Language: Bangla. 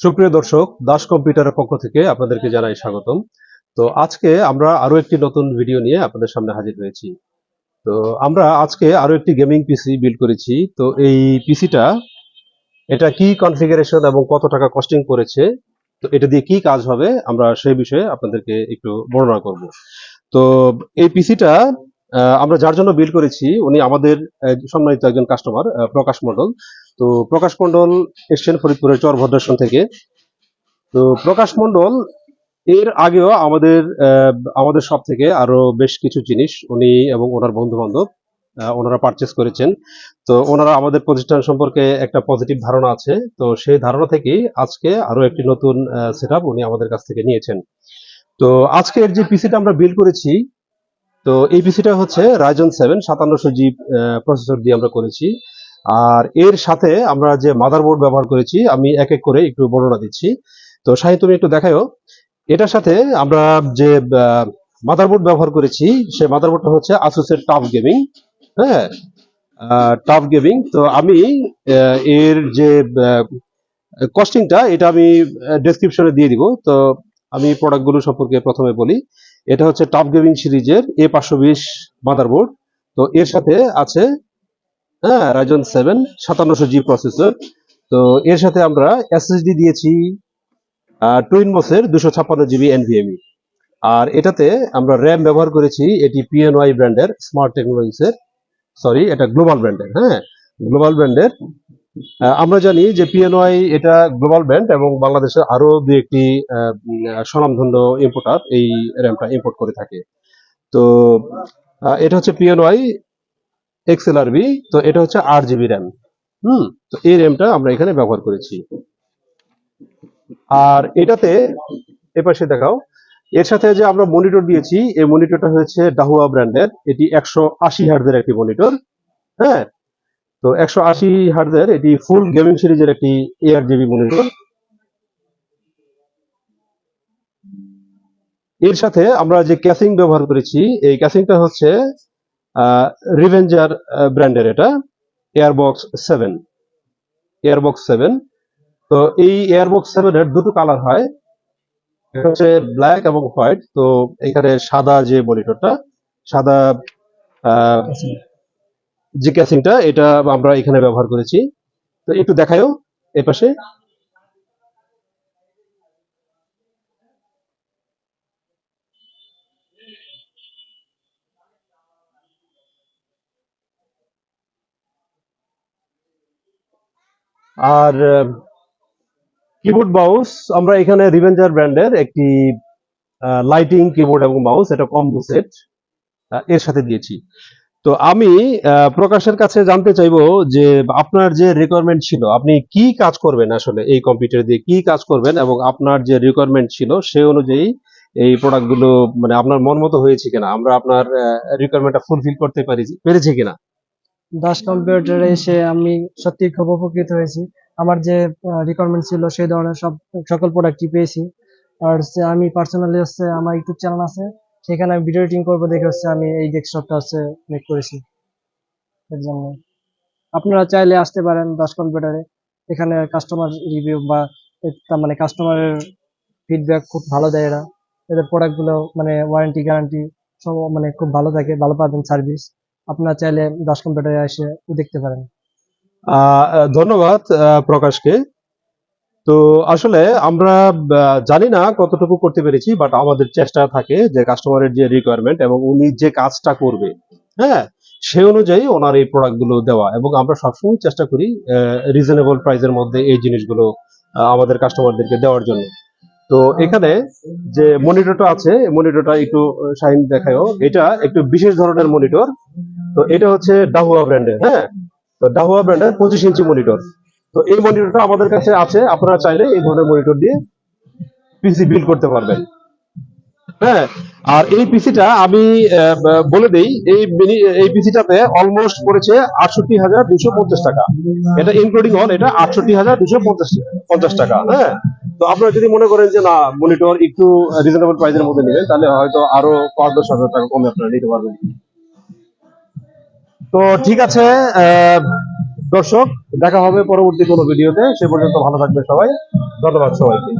সুপ্রিয় দর্শক, দাস কম্পিউটারের পক্ষ থেকে আপনাদেরকে জানাই স্বাগতম। তো আজকে আমরা আরও একটি নতুন ভিডিও নিয়ে আপনাদের সামনে হাজির হয়েছি। তো আমরা আজকে আরও একটি গেমিং পিসি বিল্ড করেছি। তো এই পিসিটা, এটা কি কনফিগারেশন এবং কত টাকা কস্টিং পড়েছে, তো এটা দিয়ে কি কাজ হবে, আমরা সেই বিষয়ে আপনাদেরকে একটু বর্ণনা করব। তো এই পিসিটা আমরা যার জন্য বিল করেছি, উনি আমাদের সম্মানিত একজন কাস্টমার প্রকাশ মণ্ডল। তো প্রকাশ মণ্ডল এসছেন ফরিদপুরের চর ভদ্রাসন থেকে। তো প্রকাশ মণ্ডল, এর আগেও আমাদের আমাদের সব থেকে আরও বেশ কিছু জিনিস উনি এবং ওনার বন্ধু বান্ধব ওনারা পারচেস করেছেন। তো ওনারা আমাদের প্রতিষ্ঠান সম্পর্কে একটা পজিটিভ ধারণা আছে। তো সেই ধারণা থেকেই আজকে আরও একটি নতুন সেট উনি আমাদের কাছ থেকে নিয়েছেন। তো আজকের যে পিসিটা আমরা বিল করেছি তো এই পিসিটা হচ্ছে রাইজন সেভেন সাতান্নশো জি প্রসেসর দিয়ে আমরা করেছি। আর এর সাথে আমরা যে মাদারবোর্ড ব্যবহার করেছি, আমি এক এক করে একটু বর্ণনা দিচ্ছি। তো শাহিন, তুমি একটু দেখাও এটার সাথে আমরা যে মাদারবোর্ড ব্যবহার করেছি সেই মাদারবোর্ডটা হচ্ছে আসুসের টাফ গেমিং হ্যাঁ? টাফ গেমিং তো আমি এর যে কস্টিংটা এটা আমি ডেসক্রিপশনে দিয়ে দিব। তো আমি প্রোডাক্টগুলো সম্পর্কে প্রথমে বলি। এটা হচ্ছে টপ গেমিং সিরিজের এ পাঁচশো বিশ মাদারবোর্ড তো এর সাথে আছে হ্যাঁ রাইজন সেভেন সাতান্নশো জি প্রসেসর তো এর সাথে আমরা এসএসডি দিয়েছি টুইন মোসের দুশো ছাপ্পান্ন জিবি এনভিএমই আর এটাতে আমরা র্যাম ব্যবহার করেছি, এটি পিএনওয়াই ব্র্যান্ডের স্মার্ট টেকনোলজিসের সরি এটা গ্লোবাল ব্র্যান্ডের হ্যাঁ গ্লোবাল ব্র্যান্ডের আমরা জানি যে পিএনওয়াই এটা গ্লোবাল ব্র্যান্ড এবং বাংলাদেশের আরও দুই একটি স্বনামধন্য ইম্পোর্টার এই র্যামটা ইম্পোর্ট করে থাকে। তো এটা হচ্ছে পিএনওয়াই এক্সএলআরবি তো এটা হচ্ছে আট জিবি র্যাম হুম, তো এই র্যামটা আমরা এখানে ব্যবহার করেছি। আর এটাতে, এপাশে দেখাও, এর সাথে যে আমরা মনিটর দিয়েছি, এই মনিটরটা হয়েছে ডাহুয়া ব্র্যান্ডের এটি একশো আশি হার্জের একটি মনিটর হ্যাঁ? তো একশো আশি হার্জের এটি ফুল গেমিং সিরিজের একটি এয়ার জিবি মনিটর এর সাথে আমরা যে ক্যাসিং ব্যবহার করেছি, এই ক্যাসিংটা হচ্ছে রিভেঞ্জার ব্র্যান্ডের এটা এয়ারবক্স সেভেন এয়ারবক্স সেভেন তো এই এয়ারবক্স সেভেন এর দুটো কালার হয়, এটা হচ্ছে ব্ল্যাক এবং হোয়াইট তো এখানে সাদা যে মনিটরটা সাদা যে ক্যাসিংটা এটা আমরা এখানে ব্যবহার করেছি। তো একটু দেখায়ও এ পাশে। আর কিবোর্ড মাউস আমরা এখানে রিভেঞ্জার ব্র্যান্ডের একটি লাইটিং কিবোর্ড এবং মাউস এটা কম্বো সেট এর সাথে দিয়েছি। তো আমি প্রকাশের কাছে জানতে চাইব যে আপনার যে রিকোয়ারমেন্ট ছিল, আপনি কি কাজ করবেন আসলে এই কম্পিউটার দিয়ে? কি কাজ করবেন এবং আপনার যে রিকোয়ারমেন্ট ছিল সেই অনুযায়ী এই প্রোডাক্টগুলো মানে আপনার মন মতো হয়েছে কিনা? আমরা আপনার রিকোয়ারমেন্টটা ফুলফিল করতে পারি, পেরেছি কিনা? দাস কম্পিউটারে এসে আমি সত্যি খুব উপকৃত হয়েছি। আমার যে রিকোয়ারমেন্ট ছিল, সেই ধরনের সব সকল প্রোডাক্টই পেয়েছি। আর আমি পার্সোনালি হচ্ছে, আমার ইউটিউব চ্যানেল আছে। সেখানে আমি ভিডিও এডিটিং করব, দেখে হচ্ছে আমি এই ডেস্কটপটা হচ্ছে মেক করেছি। এর জন্য। আপনারা চাইলে আসতে পারেন দাস কম্পিউটারে এখানে কাস্টমার রিভিউ বা মানে কাস্টমারের ফিডব্যাক খুব ভালো দেয় এরা। এদের প্রোডাক্টগুলো মানে ওয়ারেন্টি গ্যারান্টি সব মানে খুব ভালো থাকে, ভালো পাবেন সার্ভিস আপনারা চাইলে দাস কম্পিউটারে এসে দেখতে পারেন। ধন্যবাদ প্রকাশকে। তো আসলে আমরা জানি না কতটুকু করতে পেরেছি বাট আমাদের চেষ্টা থাকে যে কাস্টমারের যে রিকোয়ারমেন্ট এবং উনি যে কাজটা করবে হ্যাঁ সে অনুযায়ী ওনার এই প্রোডাক্টগুলো দেওয়া এবং আমরা সবসময় চেষ্টা করি রিজনেবল প্রাইসের মধ্যে এই জিনিসগুলো আমাদের কাস্টমারদেরকে দেওয়ার জন্য। তো এখানে যে মনিটরটা আছে মনিটরটা একটু শাইন দেখায়ও, এটা একটু বিশেষ ধরনের মনিটর তো এটা হচ্ছে ডাহুয়া ব্র্যান্ডের হ্যাঁ? তো ডাহুয়া ব্র্যান্ডের পঁচিশ ইঞ্চি মনিটর তো এই মনিটরটা আমাদের কাছে আছে, আপনারা চাইলে এই ধরনের মনিটর দিয়ে পিসি বিল্ড করতে পারবেন। হ্যাঁ আর এই পিসিটা আমি বলে দেই, এই এই পিসিটাতে অলমোস্ট পড়েছে আটষট্টি হাজার দুশো পঞ্চাশ টাকা। এটা ইনক্লুডিং অল এটা আটষট্টি হাজার দুশো পঞ্চাশ পঞ্চাশ টাকা হ্যাঁ। তো আপনারা যদি মনে করেন যে না মনিটর একটু রিজনেবল প্রাইসের মধ্যে নেবেন, তাহলে হয়তো আরও পাঁচ দশ হাজার টাকা কমে আপনারা নিতে পারবেন। তো ঠিক আছে দর্শক দেখা হবে পরবর্তী কোনো ভিডিওতে। সে পর্যন্ত ভালো থাকবে সবাই। ধন্যবাদ সবাইকে।